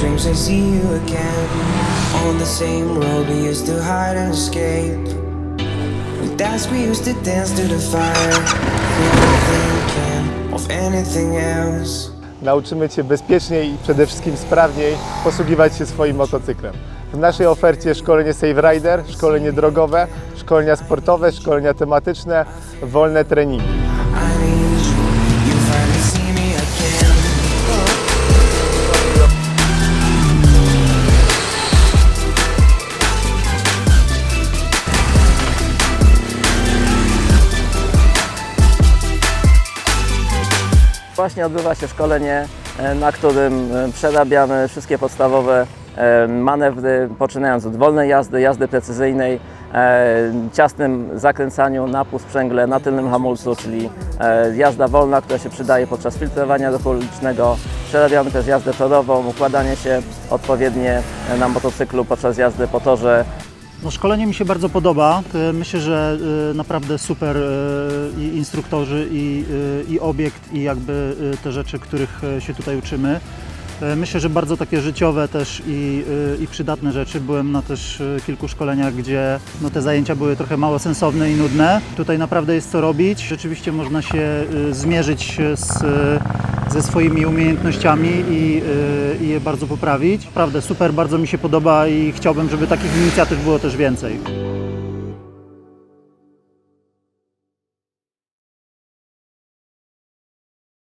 dreams I see you again On the same road we used to hide and escape With we used to dance to the fire Never thinking of anything else Nauczymy Cię bezpieczniej i przede wszystkim sprawniej posługiwać się swoim motocyklem. W naszej ofercie szkolenie Safe Rider, szkolenie drogowe, szkolenia sportowe, szkolenia tematyczne, wolne treningi. Właśnie odbywa się szkolenie, e, na którym e, przerabiamy wszystkie podstawowe e, manewry, poczynając od wolnej jazdy, jazdy precyzyjnej, ciasnym zakręcaniu na półsprzęgle, na tylnym hamulcu, czyli jazda wolna, która się przydaje podczas filtrowania ruchu ulicznego. Przerabiamy też jazdę torową, układanie się odpowiednie na motocyklu podczas jazdy po torze, No, szkolenie mi się bardzo podoba. E, Myślę, że e, naprawdę super e, i instruktorzy, i, i obiekt, i jakby te rzeczy, których się tutaj uczymy. Myślę, że bardzo takie życiowe też i, i przydatne rzeczy. Byłem na też kilku szkoleniach, gdzie no, te zajęcia były trochę mało sensowne i nudne. Tutaj naprawdę jest co robić. Rzeczywiście można się zmierzyć z, ze swoimi umiejętnościami i, e, i je bardzo poprawić. Naprawdę super, bardzo mi się podoba i chciałbym, żeby takich inicjatyw było też więcej.